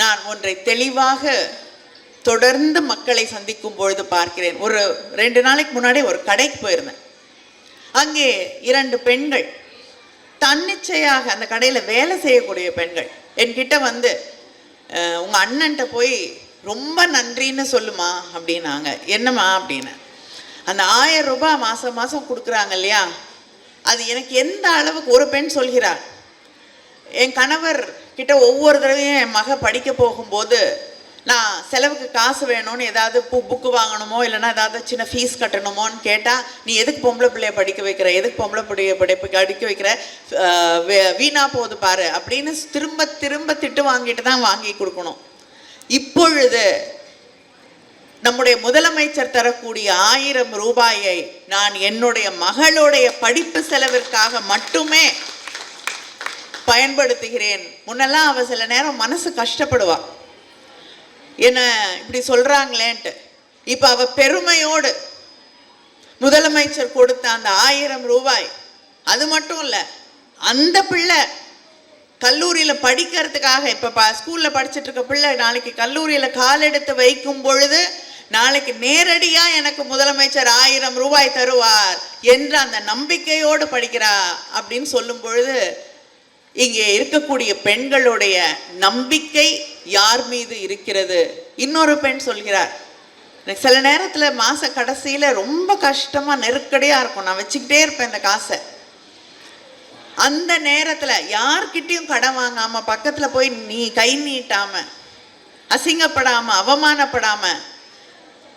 நான் ஒன்றை தெளிவாக தொடர்ந்து மக்களை சந்திக்கும் பொழுது பார்க்கிறேன். ஒரு ரெண்டு நாளைக்கு முன்னாடி ஒரு கடைக்கு போயிருந்தேன். அங்கே இரண்டு பெண்கள் தன்னிச்சையாக அந்த கடையில் வேலை செய்யக்கூடிய பெண்கள் என்கிட்ட வந்து உங்கள் அண்ணன்ட்ட போய் ரொம்ப நன்றின்னு சொல்லுமா? அப்படின்னாங்க. என்னம்மா? அப்படின்னு அந்த ஆயிரம் ரூபாய் மாதம் மாதம் கொடுக்குறாங்க இல்லையா? அது எனக்கு எந்த அளவுக்கு ஒரு பெண் சொல்கிறார் என் கணவர் கிட்ட ஒவ்வொரு தடவையும் என் மக படிக்க போகும்போது நான் செலவுக்கு காசு வேணும்னு ஏதாவது பு புக்கு வாங்கணுமோ இல்லைன்னா ஏதாவது சின்ன ஃபீஸ் கட்டணுமோன்னு கேட்டால் நீ எதுக்கு பொம்பளை பிள்ளைய படிக்க வைக்கிற? எதுக்கு பொம்பளை பிள்ளைய படிப்பு படிக்க வைக்கிற? வே- வீணா போகுது பாரு அப்படின்னு திரும்ப திரும்ப திட்டு வாங்கிட்டு தான் வாங்கி கொடுக்கணும். இப்பொழுது நம்முடைய முதலமைச்சர் தரக்கூடிய ஆயிரம் ரூபாயை நான் என்னுடைய மகளுடைய படிப்பு செலவிற்காக மட்டுமே பயன்படுத்துகிறேன். முன்னெல்லாம் அவள் சில நேரம் மனசு கஷ்டப்படுவாள் என்ன இப்படி சொல்கிறாங்களேன்ட்டு இப்போ அவள் பெருமையோடு முதலமைச்சர் கொடுத்த அந்த ஆயிரம் ரூபாய் அது மட்டும் இல்லை அந்த பிள்ளை கல்லூரியில் படிக்கிறதுக்காக இப்போ ப ஸ்கூலில் படிச்சுட்டு இருக்க பிள்ளை நாளைக்கு கல்லூரியில் காலெடுத்து வைக்கும் பொழுது நாளைக்கு நேரடியாக எனக்கு முதலமைச்சர் ஆயிரம் ரூபாய் தருவார் என்ற அந்த நம்பிக்கையோடு படிக்கிறா அப்படின்னு சொல்லும் பொழுது இங்கே இருக்கக்கூடிய பெண்களுடைய நம்பிக்கை யார் மீது இருக்கிறது? இன்னொரு பெண் சொல்கிறார் எனக்கு சில நேரத்தில் மாத கடைசியில் ரொம்ப கஷ்டமாக நெருக்கடியாக இருக்கும். நான் வச்சுக்கிட்டே இருப்பேன் இந்த காசை. அந்த நேரத்தில் யார்கிட்டையும் கடன் வாங்காமல் பக்கத்தில் போய் நீ கை நீட்டாமல் அசிங்கப்படாமல் அவமானப்படாமல்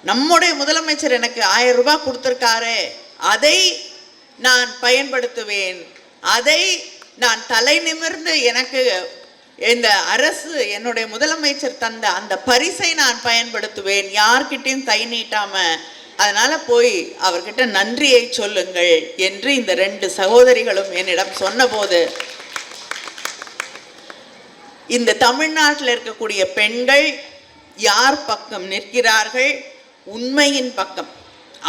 நம்முடைய முதலமைச்சர் எனக்கு ஆயிரம் ரூபாய் கொடுத்துருக்காரே அதை நான் பயன்படுத்துவேன். அதை நான் தலை நிமிர்ந்து எனக்கு இந்த அரசு என்னுடைய முதலமைச்சர் தந்த அந்த பரிசை நான் பயன்படுத்துவேன். யார்கிட்டையும் கை நீட்டாம அதனால போய் அவர்கிட்ட நன்றியை சொல்லுங்கள் என்று இந்த ரெண்டு சகோதரிகளும் என்னிடம் சொன்னபோது இந்த தமிழ்நாட்டில் இருக்கக்கூடிய பெண்கள் யார் பக்கம் நிற்கிறார்கள்? உண்மையின் பக்கம்.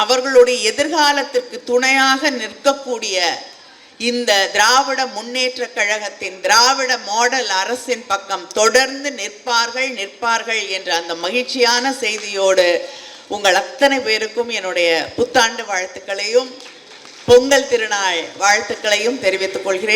அவர்களுடைய எதிர்காலத்திற்கு துணையாக நிற்கக்கூடிய இந்த திராவிட முன்னேற்ற கழகத்தின் திராவிட மாடல் அரசின் பக்கம் தொடர்ந்து நிற்பார்கள் நிற்பார்கள் என்ற அந்த மகிழ்ச்சியான செய்தியோடு உங்கள் அத்தனை பேருக்கும் என்னுடைய புத்தாண்டு வாழ்த்துக்களையும் பொங்கல் திருநாள் வாழ்த்துக்களையும் தெரிவித்துக் கொள்கிறேன்.